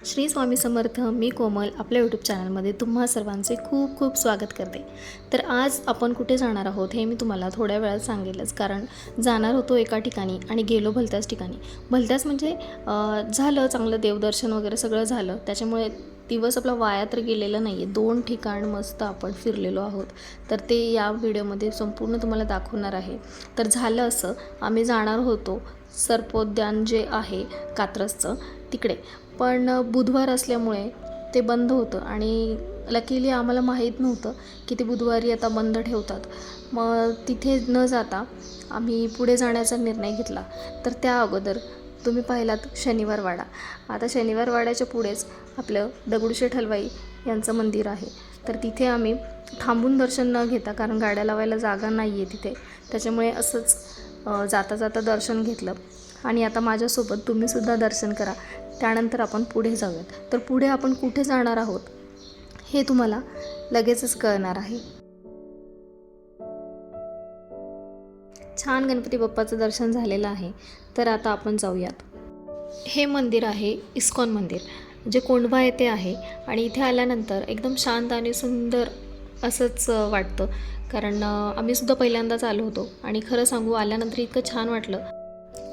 श्री स्वामी समर्थ मी कोमल आपल्या यूट्यूब चॅनलमध्ये तुम्हा सर्वांचे खूप खूप स्वागत करते. तर आज आपण कुठे जाणार आहोत हे मी तुम्हाला थोड्या वेळात सांगेलच कारण जाणार होतो एका ठिकाणी आणि गेलो भलत्याच ठिकाणी. भलत्याच म्हणजे झालं चांगलं देवदर्शन वगैरे सगळं झालं त्याच्यामुळे दिवस आपला वाया तर गेलेला नाही आहे दोन ठिकाण मस्त आपण फिरलेलो आहोत. तर ते या व्हिडिओमध्ये संपूर्ण तुम्हाला दाखवणार आहे. तर झालं असं आम्ही जाणार होतो सर्पोद्यान जे आहे कात्रजचं तिकडे. पण बुधवार असल्यामुळे ते बंद होतं आणि लकीली आम्हाला माहीत नव्हतं की ते बुधवारी आता बंद ठेवतात. मग तिथे न जाता आम्ही पुढे जाण्याचा निर्णय घेतला. तर त्या अगोदर तुम्ही पाहिलात शनिवार वाडा. आता शनिवार वाड्याच्या पुढेच आपलं दगडूशेठ हलवाई यांचं मंदिर आहे. तर तिथे आम्ही थांबून दर्शन न घेता कारण गाड्या लावायला जागा नाही आहे तिथे त्याच्यामुळे असंच जाता जाता दर्शन घेतलं. आणि आता माझ्यासोबत तुम्हीसुद्धा दर्शन करा. त्यानंतर आपण पुढे जाऊयात. तर पुढे आपण कुठे जाणार आहोत? हे तुम्हाला लगेचच कळणार आहे. छान गणपती बाप्पाचं दर्शन झालेलं आहे. तर आता आपण जाऊयात. हे मंदिर आहे इस्कॉन मंदिर जे कोंडवा येथे आहे आणि इथे आल्यानंतर एकदम शांत आणि सुंदर असंच वाटतं. कारण आम्हीसुद्धा पहिल्यांदाच आलो होतो आणि खरं सांगू आल्यानंतर इतकं छान वाटलं.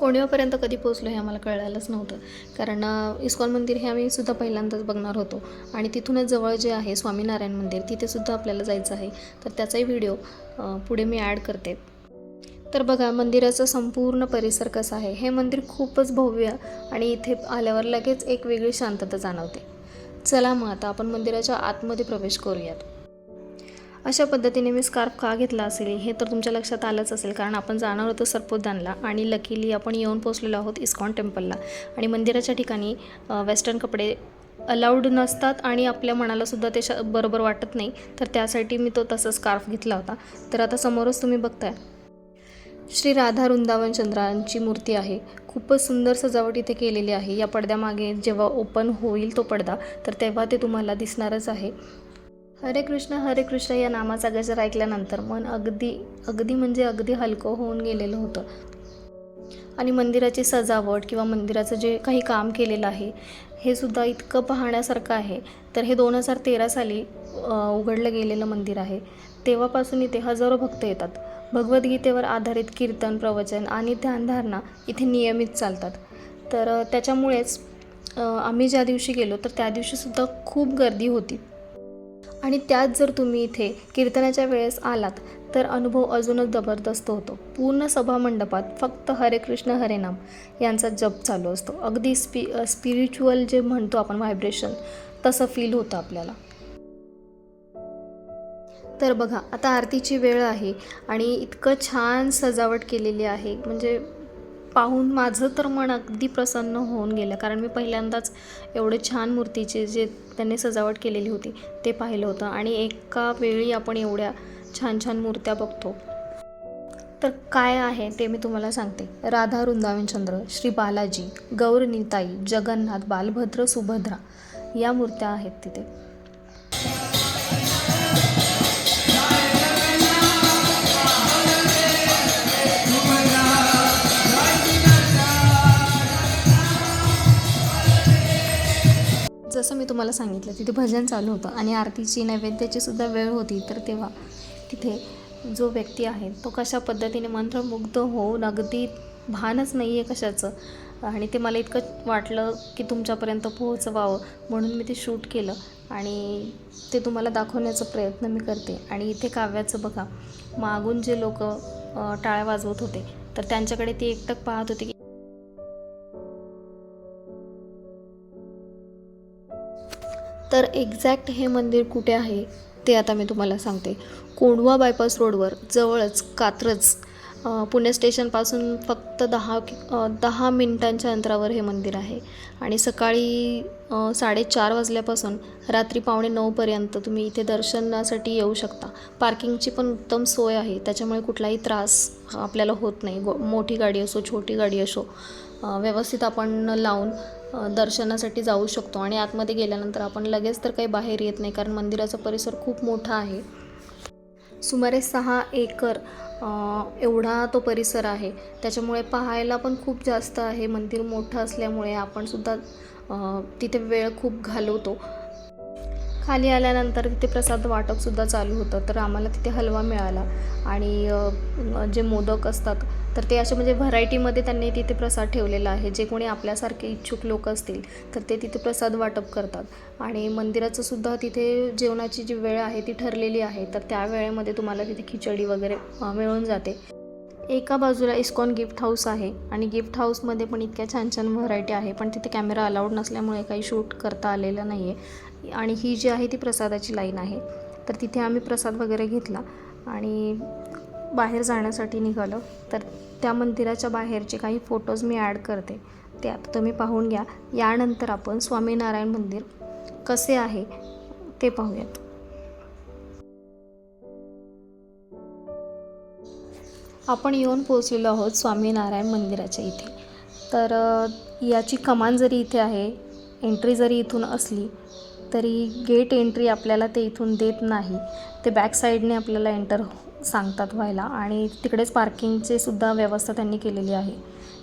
कोणीवापर्यंत कधी पोचलो हे आम्हाला कळायलाच नव्हतं. कारण इस्कॉन मंदिर हे आम्ही सुद्धा पहिल्यांदाच बघणार होतो. आणि तिथूनच जवळ जे आहे स्वामीनारायण मंदिर तिथेसुद्धा आपल्याला जायचं आहे. तर त्याचाही व्हिडिओ पुढे मी ॲड करते. तर बघा मंदिराचा संपूर्ण परिसर कसा आहे? हे मंदिर खूपच भव्य आणि इथे आल्यावर लगेच एक वेगळी शांतता जाणवते. चला मग आता आपण मंदिराच्या आतमध्ये प्रवेश करूयात. अशा पद्धतीने मी स्कार्फ का घेतला असेल? हे तर तुमच्या लक्षात आलंच असेल कारण आपण जाणार होतो सरपोदानला आणि लकीली आपण येऊन पोचलेलो आहोत इस्कॉन टेम्पलला. आणि मंदिराच्या ठिकाणी वेस्टर्न कपडे अलाउड नसतात आणि आपल्या मनालासुद्धा ते बरोबर वाटत नाही. तर त्यासाठी मी तो तसा स्कार्फ घेतला होता. तर आता समोरच तुम्ही बघताय. श्री राधा वृंदावन चंद्रांची मूर्ती आहे. खूपच सुंदर सजावट इथे केलेली आहे. या पडद्यामागे जेव्हा ओपन होईल तो पडदा तर तेव्हा ते तुम्हाला दिसणारच आहे. हरे कृष्ण हरे कृष्ण या नामाचा गजर ऐकल्यानंतर मन अगदी अगदी म्हणजे अगदी हलकं होऊन गेलेलं होतं. आणि मंदिराची सजावट किंवा मंदिराचं जे काही काम केलेलं आहे हे सुद्धा इतकं पाहण्यासारखं आहे. तर हे दोन हजार तेरा साली उघडलं गेलेलं मंदिर आहे. तेव्हापासून इथे हजारो भक्त येतात. भगवद्गीतेवर आधारित कीर्तन प्रवचन आणि ध्यानधारणा इथे नियमित चालतात. तर त्याच्यामुळेच आम्ही ज्या दिवशी गेलो तर त्या दिवशीसुद्धा खूप गर्दी होती. आणि त्यात जर तुम्ही इथे कीर्तनाच्या वेळेस आलात तर अनुभव अजूनच जबरदस्त होतो. पूर्ण सभा मंडपात फक्त हरे कृष्ण हरे नाम यांचा जप चालू असतो. अगदी स्पि स्पिरिच्युअल जे म्हणतो आपण व्हायब्रेशन तसं फील होतं आपल्याला. तर बघा आता आरतीची वेळ आहे आणि इतकं छान सजावट केलेली आहे. म्हणजे पाहून माझं तर मन अगदी प्रसन्न होऊन गेलं. कारण मी पहिल्यांदाच एवढे छान मूर्तीचे जे त्यांनी सजावट केलेली होती ते पाहिलं होतं. आणि एका वेळी आपण एवढ्या छान छान मूर्त्या बघतो. तर काय आहे ते मी तुम्हाला सांगते. राधा वृंदावनचंद्र श्री बालाजी गौरनीताई जगन्नाथ बालभद्र सुभद्रा या मूर्त्या आहेत तिथे. तुम्हाला सांगितलं तिथे भजन चालू होतं आणि आरतीची नैवेद्याची सुद्धा वेळ होती. तर तेव्हा तिथे जो व्यक्ती आहे तो कशा पद्धतीने मंत्रमुग्ध होऊन अगदी भानच नाही आहे कशाचं? आणि ते मला इतकं वाटलं की तुमच्यापर्यंत पोहोचवावं म्हणून मी ते शूट केलं. आणि ते तुम्हाला दाखवण्याचा प्रयत्न मी करते. आणि इथे काव्याचं बघा मागून जे लोक टाळ्या वाजवत होते तर त्यांच्याकडे ती एकटक पाहत होती की तर एक्झॅक्ट हे मंदिर कुठे आहे ते आता मी तुम्हाला सांगते. कोंढवा बायपास रोडवर जवळच कात्रज पुणे स्टेशनपासून फक्त दहा दहा मिनिटांच्या अंतरावर हे मंदिर आहे. आणि सकाळी साडेचार वाजल्यापासून रात्री पावणे नऊपर्यंत तुम्ही इथे दर्शनासाठी येऊ शकता. पार्किंगची पण उत्तम सोय आहे त्याच्यामुळे कुठलाही त्रास आपल्याला होत नाही. गो मोठी गाडी असो छोटी गाडी असो व्यवस्थित आपण लावून दर्शनासाठी जाऊ शकतो आणि आतमध्ये गेल्यानंतर आपण लगेच तर काही बाहेर येत नाही कारण मंदिराचा परिसर खूप मोठा आहे. सुमारे सहा एकर एवढा तो परिसर आहे. त्याच्यामुळे पाहायला पण खूप जास्त आहे. मंदिर मोठं असल्यामुळे आपण सुद्धा तिथे वेळ खूप घालवतो. खाली आल्यानंतर तिथे प्रसाद वाटपसुद्धा चालू होतं तर आम्हाला तिथे हलवा मिळाला. आणि जे मोदक असतात तर ते असे म्हणजे व्हरायटीमध्ये त्यांनी तिथे प्रसाद ठेवलेला आहे. जे कोणी आपल्यासारखे इच्छुक लोक असतील तर ते तिथे प्रसाद वाटप करतात. आणि मंदिराचं सुद्धा तिथे जेवणाची जी वेळ आहे ती ठरलेली आहे. तर त्या वेळेमध्ये तुम्हाला तिथे खिचडी वगैरे मिळून जाते. एका बाजूला इस्कॉन गिफ्ट हाऊस आहे आणि गिफ्ट हाऊसमध्ये पण इतक्या छान छान व्हरायटी आहे. पण तिथे कॅमेरा अलाउड नसल्यामुळे काही शूट करता आलेलं नाही आहे आणि ही जी आहे ती प्रसादाची लाईन आहे. तर तिथे आम्ही प्रसाद वगैरे घेतला. आणि बाहेर जाण्यासाठी निघालं. तर त्या मंदिराच्या बाहेरचे काही फोटोज मी ॲड करते. ते आता तुम्ही पाहून घ्या. यानंतर आपण स्वामीनारायण मंदिर कसे आहे ते पाहूयात. आपण येऊन पोचलेलो आहोत स्वामीनारायण मंदिराच्या इथे. तर याची कमान जरी इथे आहे एंट्री जरी इथून असली तरी गेट एंट्री आपल्याला ते इथून देत नाही. ते बॅक साईडने आपल्याला एंटर सांगतात व्हायला. आणि तिकडेच पार्किंगचे सुद्धा व्यवस्था त्यांनी केलेली आहे.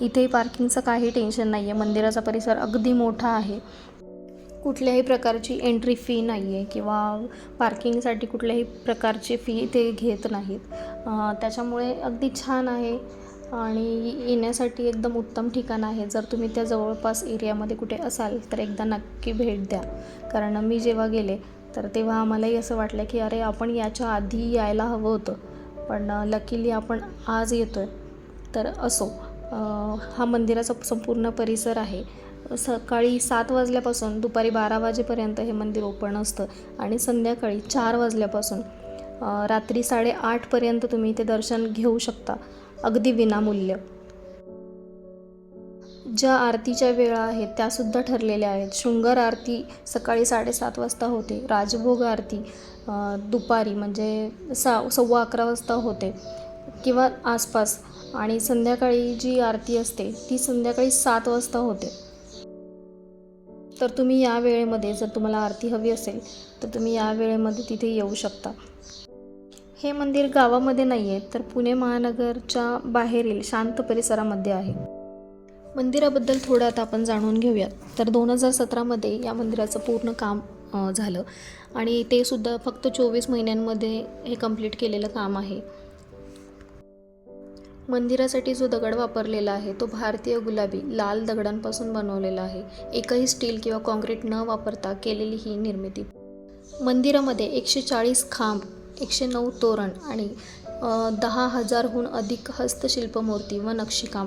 इथेही पार्किंगचं काही टेन्शन नाही आहे मंदिराचा परिसर अगदी मोठा आहे. कुठल्याही प्रकारची एंट्री फी नाही आहे किंवा पार्किंगसाठी कुठल्याही प्रकारची फी ते घेत नाहीत. त्याच्यामुळे अगदी छान आहे. आणि येण्यासाठी एकदम उत्तम ठिकाण आहे. जर तुम्ही त्या जवळपास एरियामध्ये कुठे असाल तर एकदा नक्की भेट द्या. कारण मी जेव्हा गेले तर तेव्हा आम्हालाही असं वाटलं की अरे आपण याच्या आधी यायला हवं होतं. पण लकीली आपण आज येतो आहे तर असो हा मंदिराचा संपूर्ण परिसर आहे. सकाळी सात वाजल्यापासून दुपारी बारा वाजेपर्यंत हे मंदिर ओपन असतं आणि संध्याकाळी चार वाजल्यापासून रात्री साडेआठपर्यंत तुम्ही ते दर्शन घेऊ शकता. अगदी विनामूल्य. ज्या आरतीच्या वेळा आहेत त्यासुद्धा ठरलेल्या आहेत. शृंगार आरती सकाळी साडेसात वाजता होते. राजभोग आरती दुपारी म्हणजे सा सव्वा अकरा वाजता होते किंवा आसपास. आणि संध्याकाळी जी आरती असते ती संध्याकाळी सात वाजता होते. तर तुम्ही या वेळेमध्ये जर तुम्हाला आरती हवी असेल तर तुम्ही या वेळेमध्ये तिथे येऊ शकता. हे मंदिर गावामध्ये नाही आहे तर पुणे महानगरच्या बाहेरील शांत परिसरामध्ये आहे. मंदिराबद्दल थोडं आता आपण जाणून घेऊयात. तर दोन हजार सतरामध्ये या मंदिराचं पूर्ण काम झालं. आणि ते सुद्धा फक्त चोवीस महिन्यांमध्ये हे कंप्लीट केलेलं काम आहे. मंदिरासाठी जो दगड वापरलेला आहे तो भारतीय गुलाबी लाल दगडांपासून बनवलेला आहे. एकही स्टील किंवा कॉन्क्रीट न वापरता केलेली ही निर्मिती. मंदिरामध्ये एकशे चाळीस खांब एकशे नऊ तोरण आणि दहा हजारहून अधिक हस्तशिल्पमूर्ती व नक्षीकाम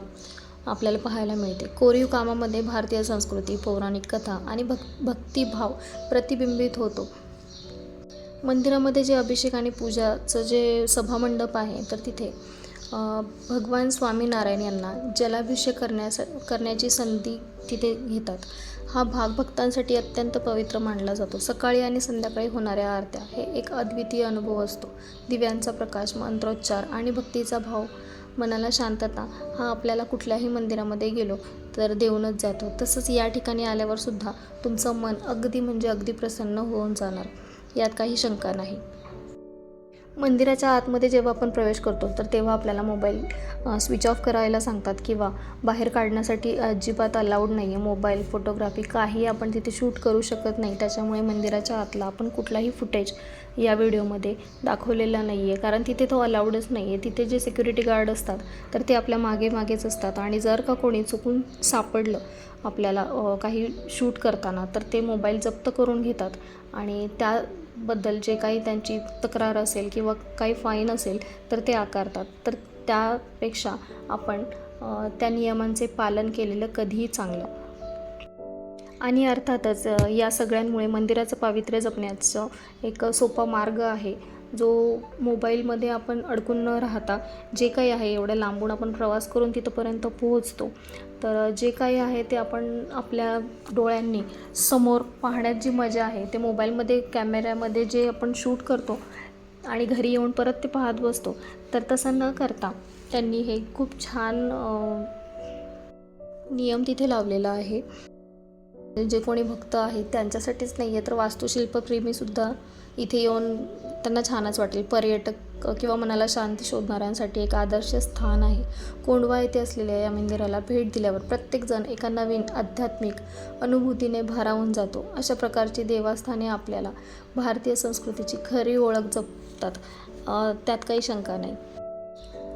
आपल्याला पाहायला मिळते. कोरीव कामामध्ये भारतीय संस्कृती पौराणिक कथा आणि भक् भक्तिभाव प्रतिबिंबित होतो. मंदिरामध्ये जे अभिषेक आणि पूजाचं जे सभामंडप आहे तर तिथे भगवान स्वामीनारायण यांना जलाभिषेक करण्यास करण्याची संधी तिथे घेतात. हा भाग भक्तांसाठी अत्यंत पवित्र मानला जातो. सकाळी आणि संध्याकाळी होणाऱ्या आरत्या हे एक अद्वितीय अनुभव असतो. दिव्यांचा प्रकाश मंत्रोच्चार आणि भक्तीचा भाव मनाला शांतता हा आपल्याला कुठल्याही मंदिरामध्ये गेलो तर देऊनच जातो. तसंच या ठिकाणी आल्यावर सुद्धा तुमचं मन अगदी म्हणजे अगदी प्रसन्न होऊन जाणार. यात काही शंका नाही. मंदिराच्या आतमध्ये जेव्हा आपण प्रवेश करतो तर तेव्हा आपल्याला मोबाईल स्विच ऑफ करायला सांगतात किंवा बाहेर काढण्यासाठी अजिबात अलाउड नाही आहे मोबाईल फोटोग्राफी काही आपण तिथे शूट करू शकत नाही. त्याच्यामुळे मंदिराच्या आतला आपण कुठलाही फुटेज या व्हिडिओमध्ये दाखवलेला नाही आहे कारण तिथे तो अलाउडच नाही आहे तिथे जे सिक्युरिटी गार्ड असतात तर ते आपल्या मागे मागेच असतात. आणि जर का कोणी चुकून सापडलं आपल्याला काही शूट करताना तर ते मोबाईल जप्त करून घेतात. आणि त्या बद्दल जे काही त्यांची तक्रार असेल किंवा काही फाईन असेल तर ते आकारतात. तर त्यापेक्षा आपण त्या नियमांचे पालन केलेलं कधीही चांगलं. आणि अर्थातच या सगळ्यांमुळे मंदिराचं पावित्र्य जपण्याचं एक सोपा मार्ग आहे. जो मोबाईलमध्ये आपण अडकून न राहता जे काही आहे एवढ्या लांबून आपण प्रवास करून तिथंपर्यंत पोहोचतो. तर जे काही आहे ते आपण आपल्या डोळ्यांनी समोर पाहण्यात जी मजा आहे ते मोबाईलमध्ये कॅमेऱ्यामध्ये जे आपण शूट करतो आणि घरी येऊन परत ते पाहत बसतो तर तसं न करता त्यांनी हे खूप छान नियम तिथे लावलेला आहे. जे कोणी भक्त आहेत त्यांच्यासाठीच नाही आहे तर वास्तुशिल्पप्रेमीसुद्धा इथे येऊन त्यांना छानच वाटेल. पर्यटक किंवा मनाला शांती शोधणाऱ्यांसाठी एक आदर्श स्थान आहे. कोंडवा येथे असलेल्या या मंदिराला भेट दिल्यावर प्रत्येकजण एका नवीन आध्यात्मिक अनुभूतीने भारावून जातो. अशा प्रकारची देवस्थाने आपल्याला भारतीय संस्कृतीची खरी ओळख जपतात. त्यात काही शंका नाही.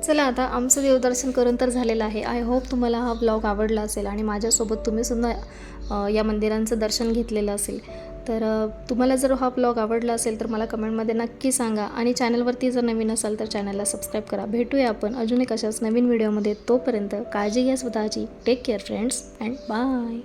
चला आता आमचं देवदर्शन करून तर झालेलं आहे. आय होप तुम्हाला हा ब्लॉग आवडला असेल आणि माझ्यासोबत तुम्ही सुद्धा या मंदिरांचं दर्शन घेतलेलं असेल. तर तुम्हाला जर हा ब्लॉग आवडला असेल तर मला कमेंटमध्ये नक्की सांगा. आणि चॅनलवरती जर नवीन असाल तर चॅनलला सबस्क्राईब करा. भेटूया आपण अजून एक अशाच नवीन व्हिडिओमध्ये. तोपर्यंत काळजी घ्या स्वतःची. Take care friends and bye